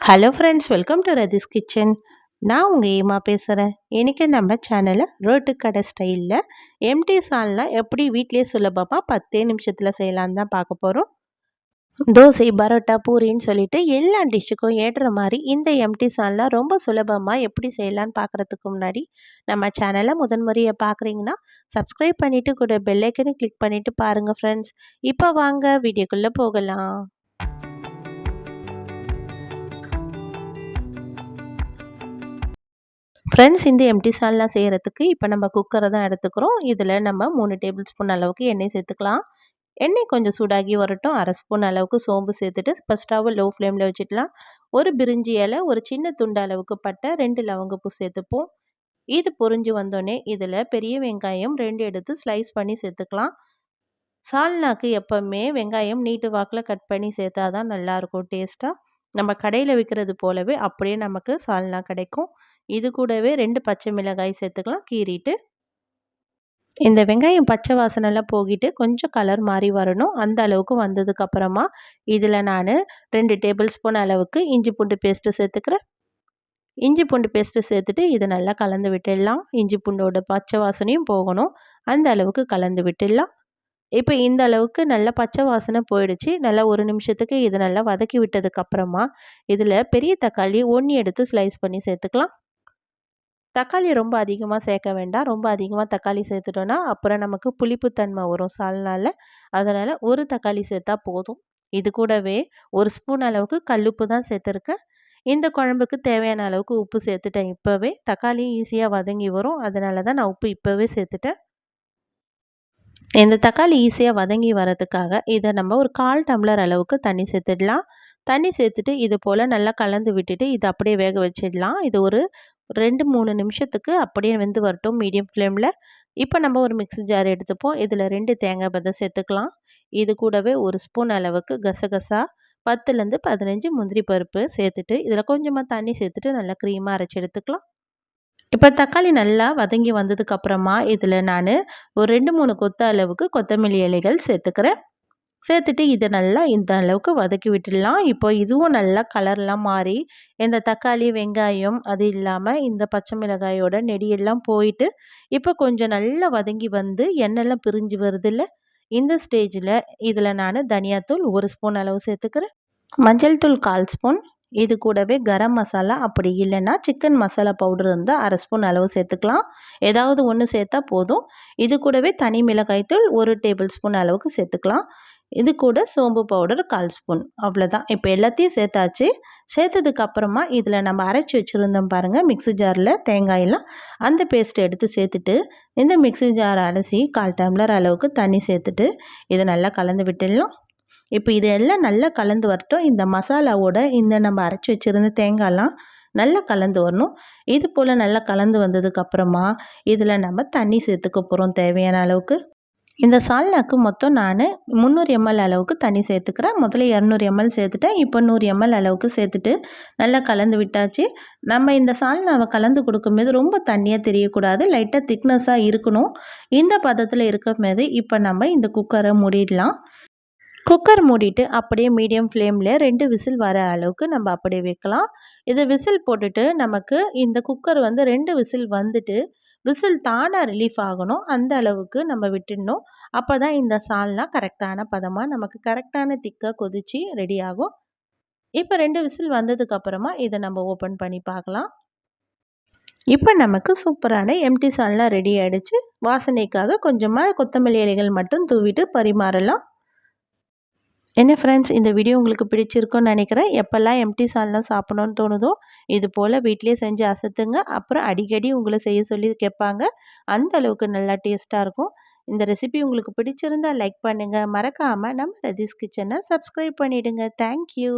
Hello friends welcome to Rathi's kitchen நான் உங்கள் ஏமா பேசுகிறேன் இன்றைக்கி நம்ம சேனலில் ரோட்டு கடை ஸ்டைலில் எம்டி சால்னால் எப்படி வீட்டிலே சுலபமாக பத்தே நிமிஷத்தில் செய்யலான்னு தான் பார்க்க போகிறோம் தோசை பரோட்டா பூரின்னு சொல்லிட்டு எல்லா டிஷ்ஷுக்கும் ஏற்ற மாதிரி இந்த எம்டி சால்னா ரொம்ப சுலபமாக எப்படி செய்யலான்னு பார்க்குறதுக்கு முன்னாடி நம்ம சேனலை முதன்முறையை பார்க்குறீங்கன்னா சப்ஸ்கிரைப் பண்ணிவிட்டு கூட பெல்லைக்கனை கிளிக் பண்ணிவிட்டு பாருங்கள் ஃப்ரெண்ட்ஸ் இப்போ வாங்க வீடியோக்குள்ளே போகலாம். ஃப்ரெண்ட்ஸ் இந்த எம்டி சால்லாம் செய்கிறதுக்கு இப்போ நம்ம குக்கரை தான் எடுத்துக்கிறோம். இதில் நம்ம மூணு டேபிள் ஸ்பூன் அளவுக்கு எண்ணெய் சேர்த்துக்கலாம். எண்ணெய் கொஞ்சம் சூடாகி வரட்டும். அரை ஸ்பூன் அளவுக்கு சோம்பு சேர்த்துட்டு இப்போ ஸ்டவ் லோ ஃப்ளேமில் வச்சுக்கலாம். ஒரு பிரிஞ்சி இலை ஒரு சின்ன துண்டு அளவுக்கு பட்டை ரெண்டு லவங்கப்பூ சேர்த்துப்போம். இது பொறிஞ்சு வந்தோடனே இதில் பெரிய வெங்காயம் ரெண்டு எடுத்து ஸ்லைஸ் பண்ணி சேர்த்துக்கலாம். சால்னாக்கு எப்போவுமே வெங்காயம் நீட்டு வாக்கில் கட் பண்ணி சேர்த்தா தான் நல்லாயிருக்கும் டேஸ்ட்டாக நம்ம கடையில் விற்கிறது போலவே அப்படியே நமக்கு சால்னா கிடைக்கும். இது கூடவே ரெண்டு பச்சை மிளகாய் சேர்த்துக்கலாம். கீறிட்டு இந்த வெங்காயம் பச்சை வாசனைலாம் போகிட்டு கொஞ்சம் கலர் மாறி வரணும். அந்த அளவுக்கு வந்ததுக்கப்புறமா இதில் நான் ரெண்டு டேபிள் ஸ்பூன் அளவுக்கு இஞ்சி பூண்டு பேஸ்ட்டு சேர்த்துக்கிறேன். இஞ்சி பூண்டு பேஸ்ட்டு சேர்த்துட்டு இதை நல்லா கலந்து விட்டுடலாம். இஞ்சி பூண்டோட பச்சை வாசனையும் போகணும். அந்த அளவுக்கு கலந்து விட்டுடலாம். இப்போ இந்த அளவுக்கு நல்லா பச்சை வாசனை போயிடுச்சு. நல்லா ஒரு நிமிஷத்துக்கு இது நல்லா வதக்கி விட்டதுக்கப்புறமா இதில் பெரிய தக்காளி ஒன்று எடுத்து ஸ்லைஸ் பண்ணி சேர்த்துக்கலாம். தக்காளி ரொம்ப அதிகமாக சேர்க்க வேண்டாம். ரொம்ப அதிகமாக தக்காளி சேர்த்துட்டோன்னா அப்புறம் நமக்கு புளிப்புத்தன்மை வரும் சால்னால். அதனால் ஒரு தக்காளி சேர்த்தா போதும். இது கூடவே ஒரு ஸ்பூன் அளவுக்கு கல்லுப்பு தான் சேர்த்துருக்கேன். இந்த குழம்புக்கு தேவையான அளவுக்கு உப்பு சேர்த்துட்டேன். இப்போவே தக்காளி ஈஸியாக வதங்கி வரும். அதனால தான் நான் உப்பு இப்போவே சேர்த்துட்டேன். இந்த தக்காளி ஈஸியாக வதங்கி வரதுக்காக இதை நம்ம ஒரு கால் டம்ளர் அளவுக்கு தண்ணி சேர்த்துடலாம். தண்ணி சேர்த்துட்டு இது போல் நல்லா கலந்து விட்டுட்டு இதை அப்படியே வேக வச்சிடலாம். இது ஒரு ரெண்டு மூணு நிமிஷத்துக்கு அப்படியே வெந்து வரட்டும் மீடியம் ஃப்ளேமில். இப்போ நம்ம ஒரு மிக்ஸி ஜார் எடுத்துப்போம். இதில் ரெண்டு தேங்காய் பதம் சேர்த்துக்கலாம். இது கூடவே ஒரு ஸ்பூன் அளவுக்கு கசகசா பத்துலேருந்து பதினஞ்சு முந்திரி பருப்பு சேர்த்துட்டு இதில் கொஞ்சமாக தண்ணி சேர்த்துட்டு நல்லா க்ரீமாக அரைச்சி எடுத்துக்கலாம். இப்போ தக்காளி நல்லா வதங்கி வந்ததுக்கப்புறமா இதில் நான் ஒரு ரெண்டு மூணு கொத்த அளவுக்கு கொத்தமல்லி இலைகள் சேர்த்துக்கிறேன். சேர்த்துட்டு இதை நல்லா இந்த அளவுக்கு வதக்கி விட்டுடலாம். இப்போ இதுவும் நல்லா கலர்லாம் மாறி இந்த தக்காளி வெங்காயம் அது இல்லாமல் இந்த பச்சை மிளகாயோட நெடியெல்லாம் போயிட்டு இப்போ கொஞ்சம் நல்லா வதங்கி வந்து எண்ணெய்லாம் பிரிஞ்சு வருதில்ல இந்த ஸ்டேஜில் இதில் நான் தனியாத்தூள் ஒரு ஸ்பூன் அளவு சேர்த்துக்கிறேன். மஞ்சள் தூள் கால் ஸ்பூன் இது கூடவே கரம் மசாலா அப்படி இல்லைன்னா சிக்கன் மசாலா பவுடர் இருந்தால் அரை ஸ்பூன் அளவு சேர்த்துக்கலாம். ஏதாவது ஒன்று சேர்த்தா போதும். இது கூடவே தனி மிளகாய்த்தூள் ஒரு டேபிள் ஸ்பூன் அளவுக்கு சேர்த்துக்கலாம். இது கூட சோம்பு பவுடர் கால் ஸ்பூன் அவ்வளோதான் இப்போ எல்லாத்தையும் சேர்த்தாச்சு. சேர்த்ததுக்கு அப்புறமா இதில் நம்ம அரைச்சி வச்சுருந்தோம் பாருங்கள் மிக்ஸி ஜாரில் தேங்காயெல்லாம் அந்த பேஸ்ட்டை எடுத்து சேர்த்துட்டு இந்த மிக்ஸி ஜார் அலசி கால் டம்ளர் அளவுக்கு தண்ணி சேர்த்துட்டு இதை நல்லா கலந்து விட்டுடலாம். இப்போ இது எல்லாம் நல்லா கலந்து வரட்டும். இந்த மசாலாவோட இந்த நம்ம அரைச்சி வச்சுருந்த தேங்காயெல்லாம் நல்லா கலந்து வரணும். இது போல் நல்லா கலந்து வந்ததுக்கப்புறமா இதில் நம்ம தண்ணி சேர்த்துக்க போகிறோம் தேவையான அளவுக்கு. இந்த சால்னாக்கு மொத்தம் நான் முந்நூறு எம்எல் அளவுக்கு தண்ணி சேர்த்துக்கிறேன். முதல்ல இரநூறு எம்எல் சேர்த்துட்டேன். இப்போ நூறு எம்எல் அளவுக்கு சேர்த்துட்டு நல்லா கலந்து விட்டாச்சு. நம்ம இந்த சால்னாவை கலந்து கொடுக்கும்போது ரொம்ப தண்ணியாக தெரியக்கூடாது. லைட்டாக திக்னஸாக இருக்கணும். இந்த பதத்தில் இருக்கும்போது இப்போ நம்ம இந்த குக்கரை மூடிடலாம். குக்கர் மூடிட்டு அப்படியே மீடியம் ஃப்ளேமில் ரெண்டு விசில் வர அளவுக்கு நம்ம அப்படியே வைக்கலாம். இது விசில் போட்டுட்டு நமக்கு இந்த குக்கர் வந்து ரெண்டு விசில் வந்துட்டு விசில் தானாக ரிலீஃப் ஆகணும். அந்த அளவுக்கு நம்ம விட்டுடணும். அப்போ தான் இந்த சால்னா கரெக்டான பதமாக நமக்கு கரெக்டான திக்காக கொதித்து ரெடி ஆகும். இப்போ ரெண்டு விசில் வந்ததுக்கப்புறமா இதை நம்ம ஓப்பன் பண்ணி பார்க்கலாம். இப்போ நமக்கு சூப்பரான எம்டி சால்னா ரெடி ஆகிடுச்சு வாசனைக்காக கொஞ்சமாக கொத்தமல்லி இலைகள் மட்டும் தூவிட்டு பரிமாறலாம். என்ன ஃப்ரெண்ட்ஸ் இந்த வீடியோ உங்களுக்கு பிடிச்சிருக்குன்னு நினைக்கிறேன். எப்போல்லாம் எம்டி சால்லாம் சாப்பிடணும்னு தோணுதோ இது போல் வீட்டிலே செஞ்சு அசத்துங்க. அப்புறம் அடிக்கடி உங்களை செய்ய சொல்லி கேட்பாங்க. அந்த அளவுக்கு நல்லா டேஸ்ட்டாக இருக்கும். இந்த ரெசிபி உங்களுக்கு பிடிச்சிருந்தா லைக் பண்ணுங்கள் மறக்காமல் நம்ம ரதீஸ் கிச்சனை சப்ஸ்கிரைப் பண்ணிவிடுங்க தேங்க்யூ